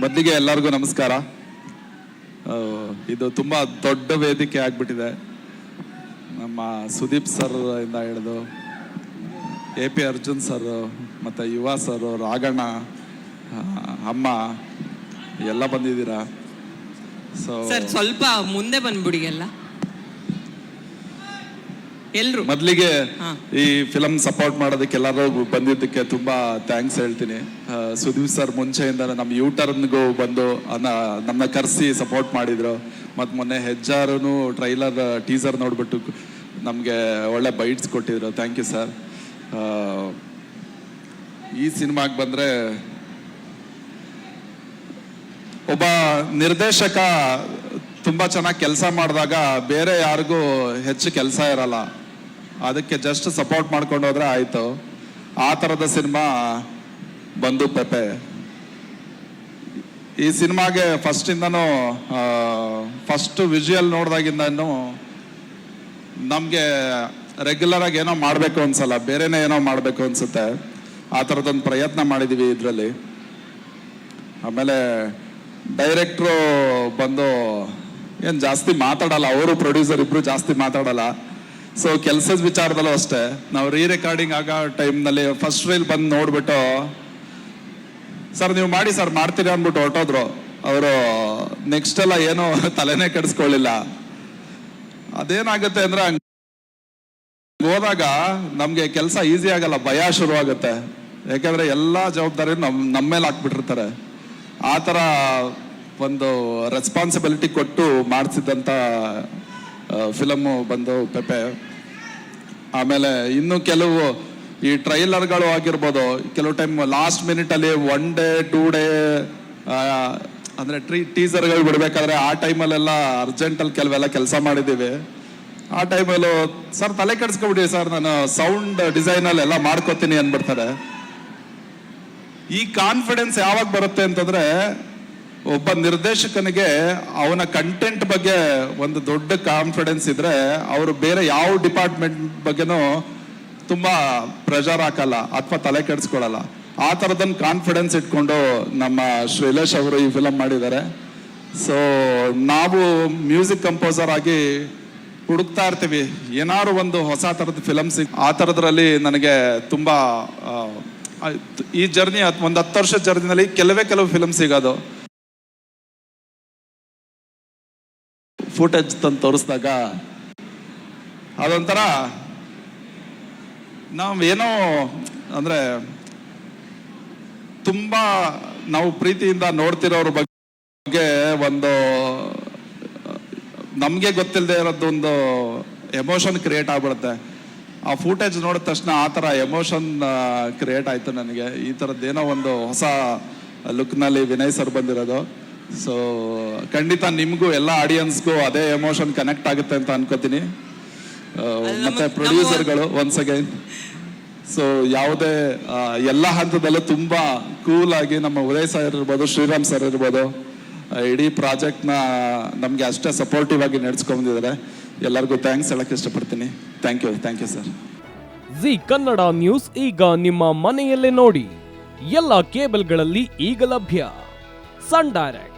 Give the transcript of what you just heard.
ಮೊದಲಿಗೆ ಎಲ್ಲರಿಗೂ ನಮಸ್ಕಾರ. ಇದು ತುಂಬ ದೊಡ್ಡ ವೇದಿಕೆ ಆಗ್ಬಿಟ್ಟಿದೆ. ನಮ್ಮ ಸುದೀಪ್ ಸರ್ ಇಂದ ಹಿಡಿದು ಎ ಪಿ ಅರ್ಜುನ್ ಸರ್ ಮತ್ತು ಯುವ ಸರ್ ರಾಗಣ್ಣ ಆ, ಅಮ್ಮ ಎಲ್ಲ ಬಂದಿದ್ದೀರಾ? ಸೊ ಸ್ವಲ್ಪ ಮುಂದೆ ಬಂದ್ಬಿಡಿ ಎಲ್ಲ. ಎಲ್ರು? ಮೊದಲಿಗೆ ಈ ಫಿಲಮ್ ಸಪೋರ್ಟ್ ಮಾಡೋದಕ್ಕೆ ಎಲ್ಲರೂ ಬಂದಿದ್ದಕ್ಕೆ ತುಂಬಾ ಥ್ಯಾಂಕ್ಸ್ ಹೇಳ್ತೀನಿ. ಸುದೀಪ್ ಸರ್ ಮುಂಚೆಯಿಂದ ನಮ್ಮ ಯೂ ಟರ್ನ್ಗೂ ಬಂದು ನಮ್ಮನ್ನ ಕರೆಸಿ ಸಪೋರ್ಟ್ ಮಾಡಿದ್ರು. ಮತ್ತು ಮೊನ್ನೆ ಹೆಜ್ಜಾರು ಟ್ರೈಲರ್ ಟೀಸರ್ ನೋಡ್ಬಿಟ್ಟು ನಮಗೆ ಒಳ್ಳೆ ಬೈಟ್ಸ್ ಕೊಟ್ಟಿದ್ರು. ಥ್ಯಾಂಕ್ ಯು ಸರ್ ಈ ಸಿನಿಮಾಗೆ ಬಂದರೆ ಒಬ್ಬ ನಿರ್ದೇಶಕ ತುಂಬ ಚೆನ್ನಾಗಿ ಕೆಲಸ ಮಾಡಿದಾಗ ಬೇರೆ ಯಾರಿಗೂ ಹೆಚ್ಚು ಕೆಲಸ ಇರಲ್ಲ. ಅದಕ್ಕೆ ಜಸ್ಟ್ ಸಪೋರ್ಟ್ ಮಾಡ್ಕೊಂಡು ಹೋದ್ರೆ ಆಯಿತು. ಆ ಥರದ ಸಿನಿಮಾ ಬಂದು ಪೆಪೆ. ಈ ಸಿನಿಮಾಗೆ ಫಸ್ಟ್ ವಿಜುವಲ್ ನೋಡಿದಾಗಿಂದನೂ ನಮಗೆ ರೆಗ್ಯುಲರ್ ಆಗಿ ಏನೋ ಮಾಡಬೇಕು ಅನ್ಸಲ್ಲ, ಬೇರೆನೇ ಏನೋ ಮಾಡಬೇಕು ಅನ್ಸುತ್ತೆ. ಆ ಥರದೊಂದು ಪ್ರಯತ್ನ ಮಾಡಿದ್ದೀವಿ ಇದರಲ್ಲಿ. ಆಮೇಲೆ ಡೈರೆಕ್ಟ್ರು ಬಂದು ಏನು ಜಾಸ್ತಿ ಮಾತಾಡಲ್ಲ, ಅವರು ಪ್ರೊಡ್ಯೂಸರ್ ಇಬ್ರು ಜಾಸ್ತಿ ಮಾತಾಡಲ್ಲ. ಸೊ ಕೆಲಸದ ವಿಚಾರದಲ್ಲೂ ಅಷ್ಟೇ, ನಾವು ರೀ ರೆಕಾರ್ಡಿಂಗ್ ಆಗೋ ಟೈಮ್ನಲ್ಲಿ ಫಸ್ಟ್ ರೀಲ್ ಬಂದು ನೋಡ್ಬಿಟ್ಟು, ಸರ್, ನೀವು ಮಾಡಿ ಸರ್, ಮಾಡ್ತೀರಿ ಅಂದ್ಬಿಟ್ಟು ಹೊರಟೋದ್ರು. ಅವರು ನೆಕ್ಸ್ಟ್ ಎಲ್ಲ ಏನು ತಲೆನೇ ಕೆಡಿಸ್ಕೊಳ್ಳಿಲ್ಲ. ಅದೇನಾಗುತ್ತೆ ಅಂದ್ರೆ ಹೋದಾಗ ನಮಗೆ ಕೆಲಸ ಈಸಿ ಆಗಲ್ಲ, ಭಯ ಶುರುವಾಗುತ್ತೆ ಯಾಕಂದ್ರೆ ಎಲ್ಲಾ ಜವಾಬ್ದಾರಿ ನಮ್ ನಮ್ಮ ಮೇಲೆ ಹಾಕ್ಬಿಟ್ಟಿರ್ತಾರೆ. ಆ ಥರ ಒಂದು ರೆಸ್ಪಾನ್ಸಿಬಿಲಿಟಿ ಕೊಟ್ಟು ಮಾಡಿಸಿದಂಥ ಫಿಲಮ್ಮು ಬಂದು ಪೆಪೆ. ಆಮೇಲೆ ಇನ್ನು ಕೆಲವು ಈ ಟ್ರೈಲರ್ಗಳು ಆಗಿರ್ಬೋದು, ಕೆಲವು ಟೈಮ್ ಲಾಸ್ಟ್ ಮಿನಿಟಲ್ಲಿ ಒನ್ ಡೇ ಟೂ ಡೇ ಅಂದರೆ ಟ್ರೀ, ಟೀಸರ್ಗಳು ಬಿಡಬೇಕಾದ್ರೆ ಆ ಟೈಮಲ್ಲೆಲ್ಲ ಅರ್ಜೆಂಟಲ್ಲಿ ಕೆಲವೆಲ್ಲ ಕೆಲಸ ಮಾಡಿದ್ದೀವಿ. ಆ ಟೈಮಲ್ಲೂ ಸರ್ ತಲೆ ಕೆಡಿಸ್ಕೊಬಿಡಿ ಸರ್, ನಾನು ಸೌಂಡ್ ಡಿಸೈನಲ್ಲಿ ಎಲ್ಲ ಮಾಡ್ಕೋತೀನಿ ಅಂದ್ಬಿಡ್ತಾರೆ. ಈ ಕಾನ್ಫಿಡೆನ್ಸ್ ಯಾವಾಗ ಬರುತ್ತೆ ಅಂತಂದ್ರೆ ಒಬ್ಬ ನಿರ್ದೇಶಕನಿಗೆ ಅವನ ಕಂಟೆಂಟ್ ಬಗ್ಗೆ ಒಂದು ದೊಡ್ಡ ಕಾನ್ಫಿಡೆನ್ಸ್ ಇದ್ರೆ ಅವರು ಬೇರೆ ಯಾವ ಡಿಪಾರ್ಟ್ಮೆಂಟ್ ಬಗ್ಗೆನೂ ತುಂಬಾ ಪ್ರೆಷರ್ ಹಾಕಲ್ಲ, ಅಥವಾ ತಲೆ ಕೆಡಿಸ್ಕೊಳ್ಳಲ್ಲ ಆ ಥರದೊಂದು ಕಾನ್ಫಿಡೆನ್ಸ್ ಇಟ್ಕೊಂಡು ನಮ್ಮ ಶ್ರೀಲೇಶ್ ಅವರು ಈ ಫಿಲಮ್ ಮಾಡಿದ್ದಾರೆ. ಸೊ ನಾವು ಮ್ಯೂಸಿಕ್ ಕಂಪೋಸರ್ ಆಗಿ ಹುಡುಕ್ತಾ ಇರ್ತೀವಿ. ಏನಾದ್ರು ಒಂದು ಹೊಸ ಥರದ ಫಿಲಮ್ ಆ ಥರದ್ರಲ್ಲಿ ನನಗೆ ತುಂಬ ಈ ಜರ್ನಿ ಒಂದು ಹತ್ತು ವರ್ಷದ ಜರ್ನಿನಲ್ಲಿ ಕೆಲವೇ ಕೆಲವು ಫಿಲಮ್ ಸಿಗೋದು. ಫುಟೇಜ್ ತಂದು ತೋರಿಸಿದಾಗ ಅದೊಂಥರ ನಾವು ಏನೋ ಅಂದರೆ ತುಂಬ ನಾವು ಪ್ರೀತಿಯಿಂದ ನೋಡ್ತಿರೋರ ಬಗ್ಗೆ ಒಂದು, ನಮಗೆ ಗೊತ್ತಿಲ್ಲದೆ ಇರೋದೊಂದು ಎಮೋಷನ್ ಕ್ರಿಯೇಟ್ ಆಗ್ಬಿಡುತ್ತೆ. ಆ ಫೂಟೇಜ್ ನೋಡಿದ ತಕ್ಷಣ ಆ ಥರ ಎಮೋಷನ್ ಕ್ರಿಯೇಟ್ ಆಯಿತು ನನಗೆ. ಈ ಥರದ್ದೇನೋ ಒಂದು ಹೊಸ ಲುಕ್ನಲ್ಲಿ ವಿನಯ್ ಸರ್ ಬಂದಿರೋದು. ಸೊ ಖಂಡಿತ ನಿಮಗೂ ಎಲ್ಲ ಆಡಿಯನ್ಸ್ಗೂ ಅದೇ ಎಮೋಷನ್ ಕನೆಕ್ಟ್ ಆಗುತ್ತೆ ಅಂತ ಅನ್ಕೋತೀನಿ. ಆ, ಮತ್ತೆ ಪ್ರೊಡ್ಯೂಸರ್ಗಳು ಒನ್ಸ್ ಅಗೈನ್ ಸೊ ಯಾವುದೇ ಆ, ಎಲ್ಲ ಹಂತದಲ್ಲೂ ತುಂಬಾ ಕೂಲ್ ಆಗಿ ನಮ್ಮ ಉದಯ್ ಸರ್ ಇರ್ಬೋದು ಶ್ರೀರಾಮ್ ಸರ್ ಇರ್ಬೋದು ಇಡೀ ಪ್ರಾಜೆಕ್ಟ್ನ ನಮಗೆ ಅಷ್ಟೇ ಸಪೋರ್ಟಿವ್ ಆಗಿ ನಡೆಸ್ಕೊಂಡಿದ್ದಾರೆ ಎಲ್ಲರಿಗೂ ಥ್ಯಾಂಕ್ಸ್ ಹೇಳಕ್ಕೆ ಇಷ್ಟಪಡ್ತೀನಿ. Thank you thank you sir Zee Kannada news ಈಗ ನಿಮ್ಮ ಮನೆಯಲ್ಲೇ ನೋಡಿ. ಎಲ್ಲ ಕೇಬಲ್ಗಳಲ್ಲಿ ಈಗ ಲಭ್ಯ. Sun Direct.